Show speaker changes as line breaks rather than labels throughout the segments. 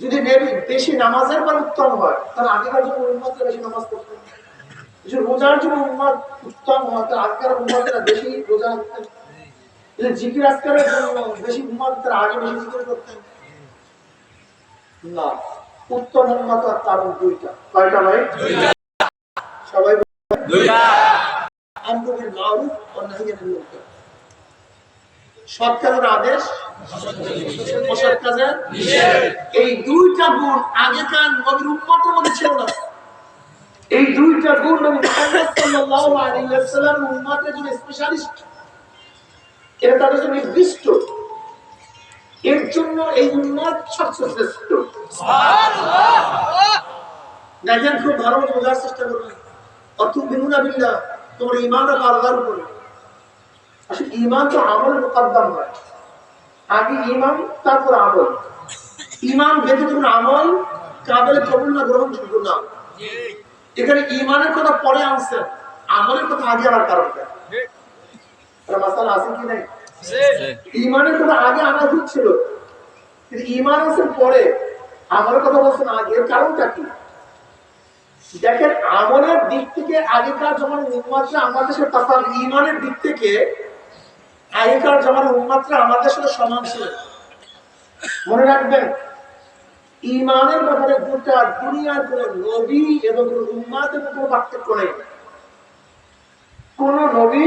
যদি বেশি নামাজের পর উত্তম হয় তাহলে আগেকার যুগে উন্মতরা বেশি নামাজ পড়তেন যদি রোজার জন্য উন্মাদ উত্তম হয় তাহলে আগেকার উন্মাদরা বেশি রোজা রাখতেন। যদি জিকির আজকারের জন্য বেশি উন্মাদ তারা আগে বেশি জিকির করতেন। না উত্তম উন্মাদ আর কারণ দুইটা। কয়টা ভাই? সবাই আমরুল মারুফ ও নাহিয়াতুল মুনকার। সৎ কাজের আদেশ এই দুইটা গুণ আগেকার মধ্যে ছিল না। এই দুইটা গুণ জন্য স্পেশালিস্ট এটা তাদের জন্য নির্দিষ্ট। এর জন্য এই উম্মত সবচেয়ে শ্রেষ্ঠ। দেখেন, খুব ভালো বোঝার চেষ্টা করবেন অর্থ বিনুনা বিল্লাহ, তোমার ইমান আল্লাহর উপরে। ইমান তো হয় আগে ইমান তারপর আমল। ইমান আমল কাবেলে কবুল না গ্রহণযোগ্য না। এখানে ইমানের কথা পরে আনছে, আমলের কথা আগে আনার কারণটা মাসালা আছে কি নাই? ইমানের কথা আগে আনা উচিত ছিল। কিন্তু ইমান পরে, আমলের কথা বলছেন আগে কারণটা কি? দেখেন, আমলের দিক থেকে আগেকার যখন উন্মাত্রা আমাদের ইমানের দিক থেকে আগেকার জমার উন্মাত্রা আমাদের সাথে সমান ছিল। মনে রাখবেন, ইমানের ব্যাপারে গোটা দুনিয়ার কোন নবী এবং কোন উম্মাতের মধ্যে কোনো পার্থক্য নেই। কোন নবী,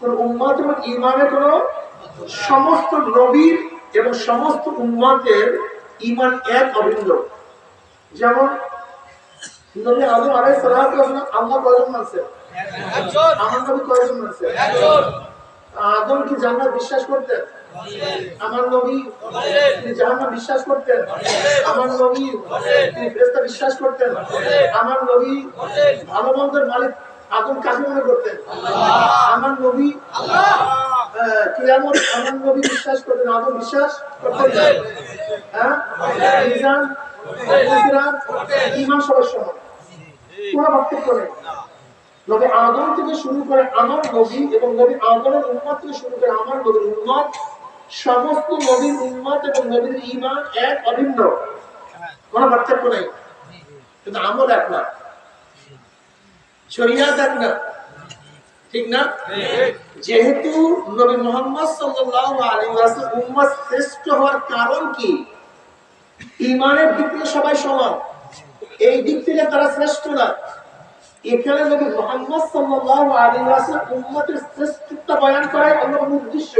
কোন উম্মাত এবং ইমানের কোন সমস্ত নবীর এবং সমস্ত উম্মাতের ইমান এক অভিন্ন। যেমন নবী আদম আলাই সালাম আল্লাহ কয়জন মানছে আমার নবী কয়জন মানছে আদম কি জান্নাত বিশ্বাস করতেন? আমার নবী তিনি জাহান্নাম বিশ্বাস করতেন? আমার নবী তিনি ফেরেশতা বিশ্বাস করতেন? আমার নবী ভালো মন্দের মালিক আদম কাকে মনে করতেন? আমার নবী কিয়ামত, আমার নবী বিশ্বাস করতেন, আদম বিশ্বাস করতেন হ্যাঁ? ঈমান সবার নেই। নবী আদম থেকে শুরু করে আমার নবী এবং নবী আদমের উম্মত থেকে শুরু করে আমার নবীর উম্মত, সমস্ত নবীর উম্মত এবং নবীর ঈমান এক অভিন্ন। কোনো পার্থক্য নেই। কিন্তু আমল এক না। শরিয়াত এক না। ঠিক না? যেহেতু নবী মোহাম্মদ সাল্লাল্লাহু আলাইহি ওয়াসাল্লাম উম্মত শ্রেষ্ঠ হওয়ার কারণ কি? ঈমানের দিক থেকে সবাই সমান। এই দিক থেকে তারা শ্রেষ্ঠ না। এখানে নবী মোহাম্মদ সাল্লাল্লাহু আলাইহি ওয়াসাল্লাম উম্মতের শ্রেষ্ঠত্ব বয়ান করার অন্যতম উদ্দেশ্য।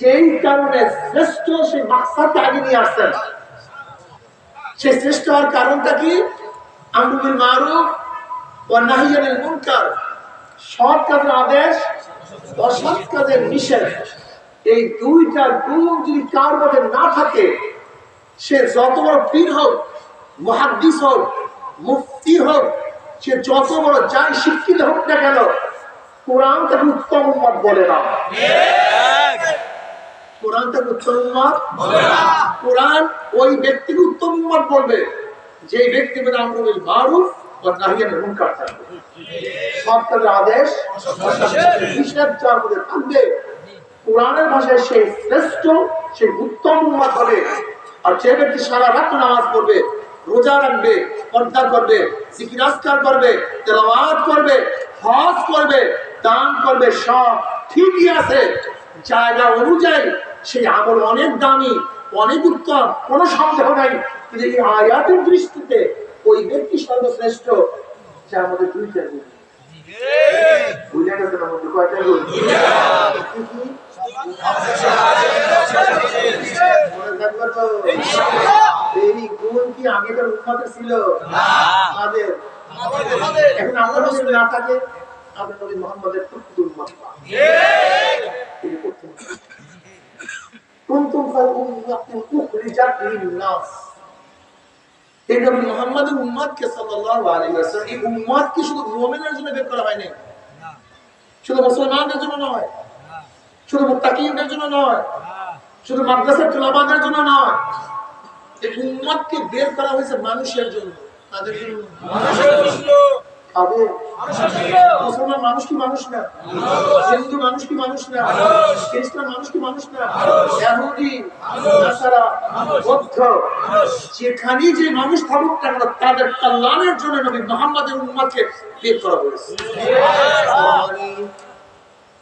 যেই কারণে শ্রেষ্ঠ সেই মাকসাদকে আগে নিয়ে আসছেন। সেই শ্রেষ্ঠ হওয়ার কারণটা কি? আমরুল মারুফ ও নাহিয়ানিল মুনকার। সৎ কাজের আদেশ, অসৎ কাজের নিষেধ। এই দুইটা গুণ যদি কার মধ্যে না থাকে, সে যত বড় পীর হোক, মহাদ্দিস হোক, মুফতি হোক সে যত বড় যাই শিক্ষিত হোক না কেন, কোরআন তাকে উত্তম উম্মত বলে না। কোরআন তাকে উত্তম উম্মত কোরআন ওই ব্যক্তিকে উত্তম উম্মত বলবে, যে ব্যক্তি মেনে আমরুল মারুফ আদেশ থাকবে, কোরআনের ভাষায় সেই শ্রেষ্ঠ সেই উত্তম উম্মত হবে। আর যে ব্যক্তি সারা রাত নামাজ পড়বে রোজা রাখবে পর্দা করবে জিকিরাজকার করবে তেলাওয়াত করবে হজ করবে দান করবে সব ঠিকই আছে। জায়গা অনুযায়ী সেই আমল অনেক দামি অনেক উত্তম কোনো সন্দেহ নাই। কিন্তু এই আয়াতের দৃষ্টিতে ওই ব্যক্তি সর্বশ্রেষ্ঠ যা আমাদের দুইটা গুণ। বুঝে গেছে না কয়টা গুণ? কি কি? মনে থাকবে তো? গুণ কি আগেকার ছিল? আমাদের। এখন যদি না থাকে আপনার নবী মোহাম্মদের প্রকৃত উন্মত না। তিনি প্রথম। কুনতুম খায়রা উম্মাতিন উখরিজাত লিন-নাস। এই নবী মুহাম্মদের উম্মতকে সাল্লাল্লাহু আলাইহি ওয়াসাল্লাম এই উম্মতকে শুধু মুমিনের জন্য বের করা হয়নি? শুধু মুসলমানদের জন্য নয়। শুধু মুত্তাকিদের জন্য নয়। শুধু মাদ্রাসার তুলাবাদের জন্য নয়। উম্মতকে বের করা হয়েছে মানুষের জন্য। তাদের জন্য মুসলমান মানুষ কি মানুষ না? হিন্দু মানুষ কি মানুষ না? খ্রিস্টান মানুষ কি মানুষ না? ইহুদি নাসারা বৌদ্ধ। যেখানেই যে মানুষ থাকুক কেন তাদের কল্যাণের জন্য নবী মোহাম্মদের উম্মাকে বের করা হয়েছে।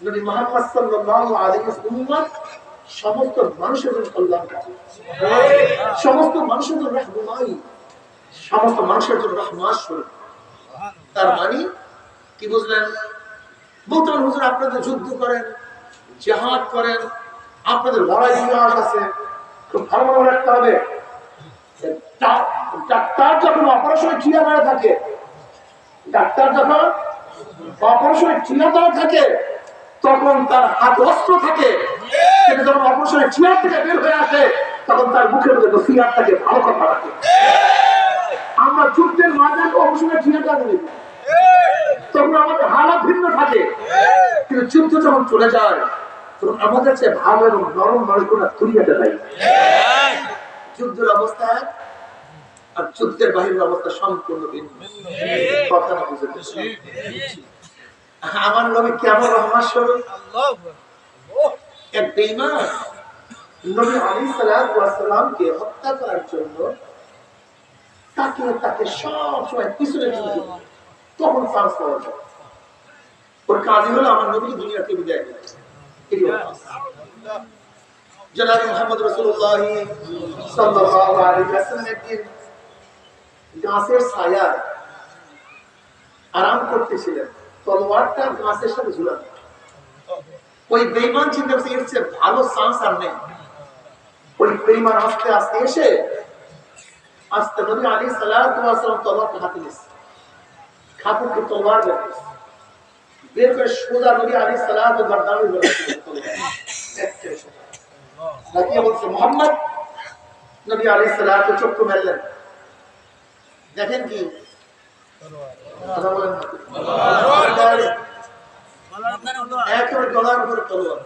নবী মোহাম্মদ সাল্লাল্লাহু আলাইহি উম্মত সমস্ত মানুষের জন্য কল্যাণকারী সমস্ত মানুষের জন্য রহমাই সমস্ত মানুষের জন্য রহমান স্বরূপ। তার মানে কি বুঝলেন? বলতেন হুজুর, আপনাদের যুদ্ধ করেন, জেহাদ করেন, আপনাদের লড়াই ইতিহাস আছে। খুব ভালো মনে রাখতে হবে। ডাক্তার যখন অপারেশনে ঠিয়া মারা থাকে, ডাক্তার যখন অপারেশনে ঠিয়া মারা থাকে, তখন তার হাত অস্ত্র থাকে। যখন অপারেশনে থেকে বের হয়ে আসে, তখন তার মুখের মধ্যে ফিয়ার থাকে ভালো কথা রাখে। আমরা যুদ্ধের মাঝে অপারেশনে ঠিয়াটা দিই তখন আমাদের হালাত ভিন্ন থাকে। কিন্তু যুদ্ধ যখন চলে যায়, তখন আমাদের চেয়ে ভালো এবং নরম মানুষগুলো দুনিয়াতে নাই যুদ্ধের অবস্থা আর যুদ্ধের বাহিরের অবস্থা সম্পূর্ণ ভিন্ন। কথা আমার নবী কেমন রহমান স্বরূপ? এক বেঈমান। নবী আলী সালামকে হত্যা করার জন্য তাকে তাকে সব সময় পিছনে তখন পাওয়া যায়। ওর কাজই হলো আমার নবীকে দুনিয়াকে বিদায় দেয় এটি ওর কাজ। জনাবি মোহাম্মদ একদিন গাছের আরাম করতেছিলেন। তলোয়ারটা গাছের সাথে ঝুলানো। ওই বেইমান চিন্তা করছে, এর চেয়ে ভালো চান্স আর নেই। বেইমান আস্তে আস্তে এসে আস্তে নবী আলী সালাম তলোয়ারটা হাতে নিচ্ছে খাতুনকে তলোয়ার বের করছে। বের করে সোজা নবী আলী সালাম গর্দানে বের নাকি বলছে মোহাম্মদ নবী আলী সালাম চক্ষু মেললেন দেখেন কি কথা বলেন না। একেবারে গলার উপরে তলোয়ার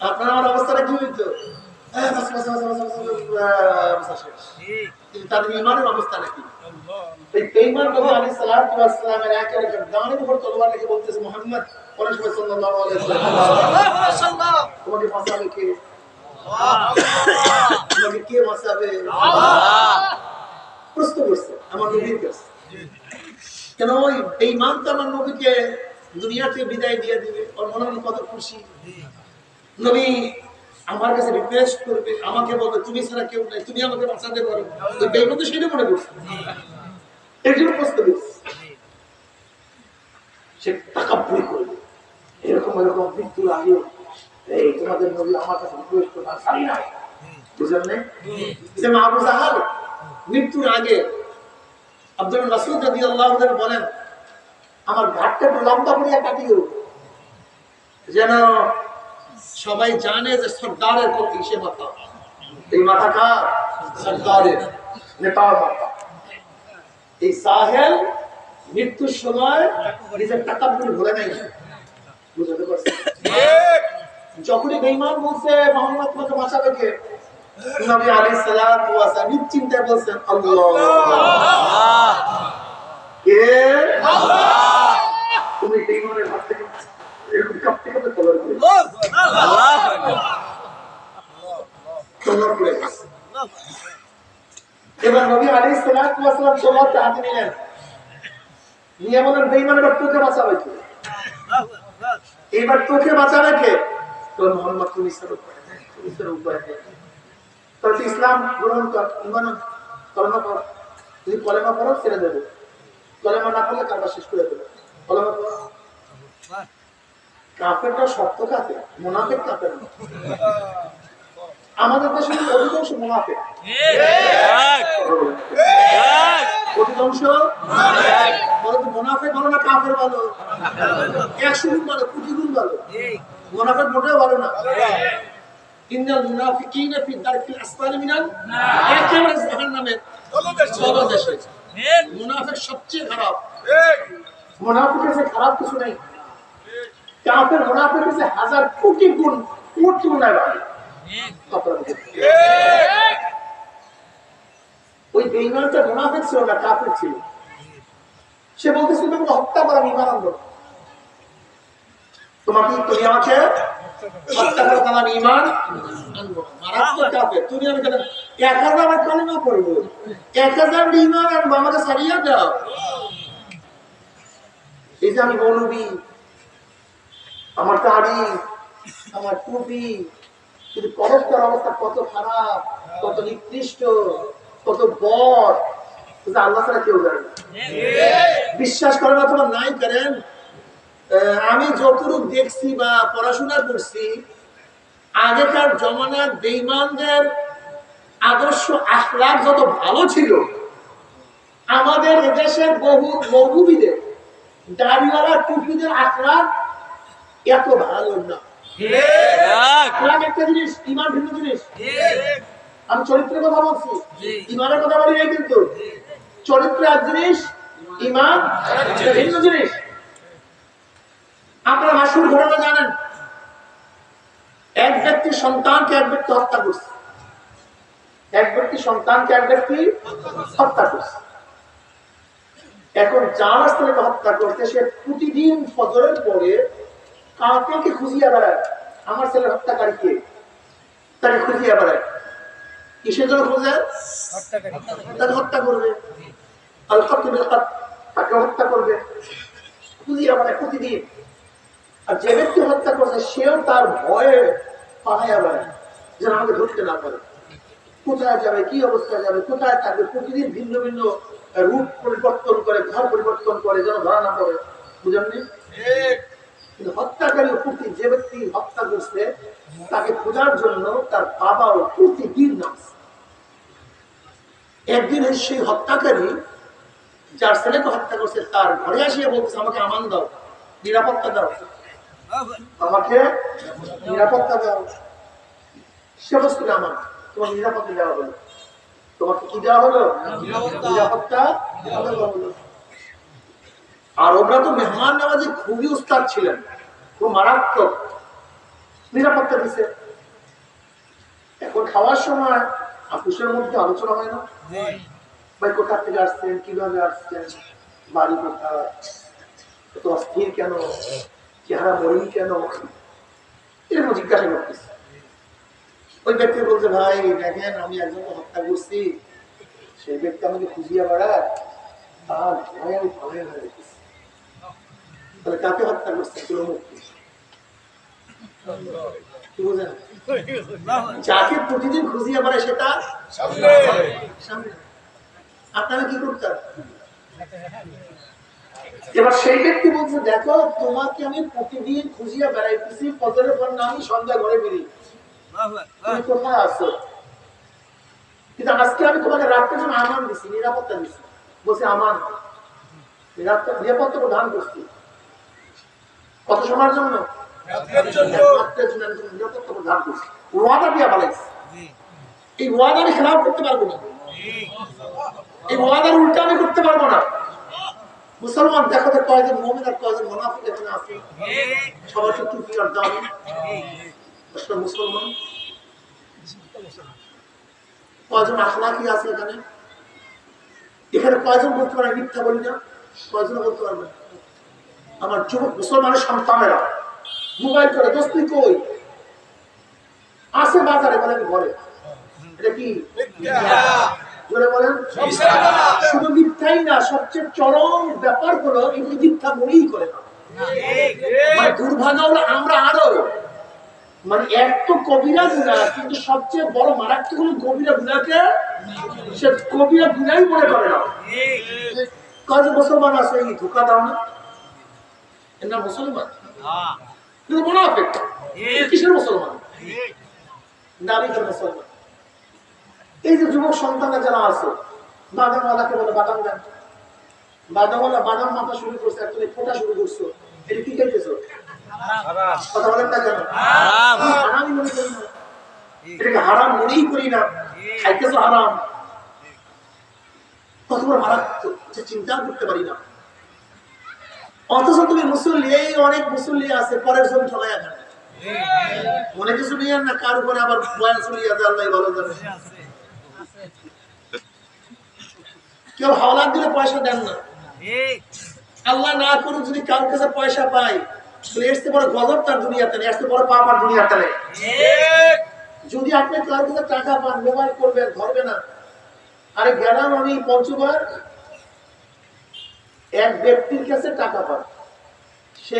আপনার আমার অবস্থাটা কি হইতো বাস, আহ, অবস্থা শেষ। কিন্তু তাদের ইমানের অবস্থা নাকি? এই বেঈমান নবী আলাইহিস সালাতু ওয়াস সালামের একেবারে উপর তলোয়ার রেখে বলতেছে মুহাম্মদ পরে সবাই সাল্লাল্লাহু আলাইহি ওয়াসাল্লাম। তোমাকে বাঁচাবে কে? তোমাকে কে বাঁচাবে প্রশ্ন করছে আমার নবীর কাছে। কেন ওই বেঈমান তো আমার নবীকে দুনিয়াতে বিদায় দিয়ে দিবে? ওর মনে মনে কত খুশি। নবী আমার কাছে রিকোয়েস্ট করবে, আমাকে বলবে, তুমি ছাড়া কেউ নাই, তুমি আমাকে বাঁচাতে পারো তো সেটা মনে করছে। এর জন্য প্রশ্ন সে করবে এরকম এরকম মৃত্যুর আগেও, এই তোমাদের নবী আমার কাছে রিকোয়েস্ট যে মা আবু জাহাল, মৃত্যুর আগে আব্দুল রাসুল যদি আল্লাহ বলেন, আমার ঘাটটা একটু লম্বা করিয়া কাটিও যেন সবাই জানে যে সর্দারের প্রতি সে মাথা। এই মাথা কার সর্দারের নেতার মাথা। এই সাহেল মৃত্যুর সময় নিজের টাকা পুরি ভরে নাই। বুঝতে পারছি যখনই বেঈমান বলছে মোহাম্মদ তোমাকে বাঁচাবে কে? নবী আলাইহিস সালাতু ওয়াস নিশ্চিন্তায় বলছেন আল্লাহ। কে তুমি বেঈমানের হাত থেকে এরকম কাঁপতে কাঁপতে করে তলোয়ার করে গেছে। এবার নবী ওয়াস সালাম তলোয়ারটা হাতে নিলেন। নিয়ে বলেন বেঈমান এবার তোকে বাঁচাবে কে? এবার তোকে বাঁচাবে কে? তোর মোহাম্মদ তুমি তাহলে তুই ইসলাম গ্রহণ কর, ইমান কলেমা পড় কলেমা পড়ো ছেড়ে দেবো। কলেমা না পড়লে কারবার শেষ করে দেবো। কলেমা পড়ো। কাফেরটা শক্ত কাফের মোনাফেক কাফের না। আমাদের দেশে অধিকাংশ মোনাফেক অধিকাংশ? বলো মোনাফেক ভালো না ভালো? একশো গুণ ভালো কোটি গুণ ভালো? মোনাফেক মোটেও ভালো না। ইন্নাল মুনাফিকিনা ফি দারকিল আসফালি মিনাল একেবারে জাহান্নামের মুনাফিক সবচেয়ে খারাপ। মুনাফিকের খারাপ কিছু নেই। কাফের মুনাফিকের যে হাজার কোটি গুণ, কোট তুলনায় বুঝুন। ওই বেঈমানটা মুনাফিক ছিল না, কাফের ছিল সে বলতেছে, তোমাকে হত্যা করা আমি ইমান আনব না। তোমাকে, তুমি আমাকে হত্যা করে তাহলে আমি ইমান মারাত্মক কাফের। তুমি আমি এক হাজার পড়ব এক হাজার দাও এই যে আমি আমার দাড়ি আমার টুপি কিন্তু পরস্পর অবস্থা কত খারাপ কত নিকৃষ্ট কত বর আল্লাহ ছাড়া কেউ জানে না। বিশ্বাস করেন অথবা নাই করেন আমি যতটুক দেখছি বা পড়াশোনা করছি আগেকার জমানার বেইমানদের আদর্শ আখলাখ যত ভালো ছিল আমাদের এদেশের বহু মৌলবীদের দাড়িওয়ালা টুপিদের আখলাখ এত ভালো না আখলাখ একটা জিনিস ইমান ভিন্ন জিনিস। আমি চরিত্রের কথা বলছি। ইমানের কথা বলি নাই কিন্তু। চরিত্র এক জিনিস ইমান ভিন্ন জিনিস। আপনারা মাসুর ঘটনা জানেন। এক ব্যক্তি সন্তানকে এক ব্যক্তি হত্যা করছে। এক ব্যক্তি সন্তানকে এক ব্যক্তি হত্যা করছে। এখন যার ছেলেকে হত্যা করছে সে প্রতিদিন ফজরের পরে কাউকে খুঁজিয়া বেড়ায়। আমার ছেলের হত্যাকারী কে? তাকে খুঁজিয়া বেড়ায়। কিসের জন্য খুঁজে? তাকে হত্যা করবে। আল তাকে হত্যা করবে। খুঁজিয়া বেড়ায় প্রতিদিন। আর যে ব্যক্তি হত্যা করছে, সেও তার ভয়ে পাহাইয়া বেড়ায়, যেন আমাকে ধরতে না পারে। কোথায় যাবে, কি অবস্থা যাবে, কোথায় থাকবে? প্রতিদিন ভিন্ন ভিন্ন রূপ পরিবর্তন করে, ঘর পরিবর্তন করে, যেন ধরা না পড়ে। বুঝেননি? কিন্তু হত্যাকারী প্রতি যে ব্যক্তি হত্যা করছে তাকে খোঁজার জন্য তার বাবাও প্রতিদিন নামছে একদিন সেই হত্যাকারী যার ছেলেকে হত্যা করছে তার ঘরে আসিয়া বলছে আমাকে আমান দাও নিরাপত্তা দাও। আমাকে নিরাপত্তা দাও। সে বস্তু আমার তোমার নিরাপত্তা দেওয়া হলো। তোমাকে কি দেওয়া হলো? নিরাপত্তা দেওয়া হলো। আর ওরা তো মেহমান নামাজে খুবই উস্তাদ ছিলেন। খুব মারাত্মক। নিরাপত্তা দিছে। এখন খাওয়ার সময় আপুসের মধ্যে আলোচনা হয় না? ভাই কোথা থেকে আসছেন? কীভাবে আসছেন? বাড়ি কোথায়? এত অস্থির কেন? চেহারা মরিন কেন? এরকম জিজ্ঞাসা করতেছে। ওই ব্যক্তি বলছে ভাই দেখেন আমি একজনকে হত্যা করছি। সেই ব্যক্তি আমাকে খুঁজিয়া বেড়ায় তার ভয়ে আমি ভয়ে হয়ে গেছি। তাহলে কাকে হত্যা করছে? কোনো মুক্তি যাকে প্রতিদিন খুঁজিয়া বেড়ায় সেটা সামনে আপনারা কি করতেন এবার সেই ব্যক্তি বলছে দেখো তোমাকে আমি প্রতিদিন খুঁজিয়া বেড়াইতেছি ফজরের পর না আমি সন্ধ্যা ঘরে বেরিয়ে তুমি কোথায় আছো? কিন্তু আজকে আমি তোমাকে রাত্রের জন্য আমান দিছি নিরাপত্তা দিছি। বলছে আমান নিরাপত্তা নিরাপত্তা প্রদান করছি। কত সময়ের জন্য? রাত্রের জন্য। আমি তোমাকে নিরাপত্তা প্রদান করছি। ওয়াদা দিয়া বালাইছি এই ওয়াদা আমি খেলাফ করতে পারব না। এই ওয়াদার উল্টা আমি করতে পারব না। মুসলমান দেখো তো কয়জন মোমেন আর কয়জন মোনাফিক এখানে আছে। সবার তো টুপি আর দামি। আসলে মুসলমান। কয়জন আখলাকি আছে এখানে? এখানে কয়জন বলতে পারে মিথ্যা বলি না? কয়জন বলতে পারবে? আমার যুবক মুসলমানের সন্তানেরা মোবাইল করে দোস্তি কই? আসে বাজারে বলে আমি ঘরে এটা কি? জোরে বলেন। শুধু মিথ্যাই না সবচেয়ে চরম ব্যাপার হলো এগুলো মিথ্যা মনেই করে না। মানে দুর্ভাগ্য হলো আমরা আরও মানে এক তো কবিরা গুণা কিন্তু সবচেয়ে বড় মারাত্মক হলো কবিরা গুণাকে সে কবিরা গুণাই মনে করে না। কাজ মুসলমান আছে এই ধোকা দাও না। এর মুসলমান। কিন্তু মুনাফিক। কিসের মুসলমান? এই যে যুবক সন্তানরা যারা আছে বাদামওয়ালাকে বলে বাদাম দেন। বাদামওয়ালা বাদাম মাথা শুরু করছে আর তুমি ফোটা শুরু করছ। এটা কি খাইতেছো কথা বলেন না কেন? হারামই মনে করি না। এটাকে হারাম মনেই করি না। খাইতেছো হারাম। মারাত্মক চিন্তা করতে পারি না। অথচ তুমি মুসল্লি, এই অনেক মুসল্লি আছে, পরের জমি ঠগাই এখানে মনে কিছু নিয়ে না? কার উপরে আবার বয়ান চলিয়ে যায়, আল্লাহ ভালো জানে কেউ হাওলাত দিলে পয়সা দেন না। আল্লাহ না করুক, যদি কারোর কাছে পয়সা পাই এর বড় গজব তার দুনিয়াতে নেই চেয়ে বড় পাপ দুনিয়াতে নেই। যদি আপনি কারোর কাছে টাকা পান, মোবাইল করবেন ধরবে না। আরে গেলাম আমি পঞ্চগড় এক ব্যক্তির কাছে টাকা পান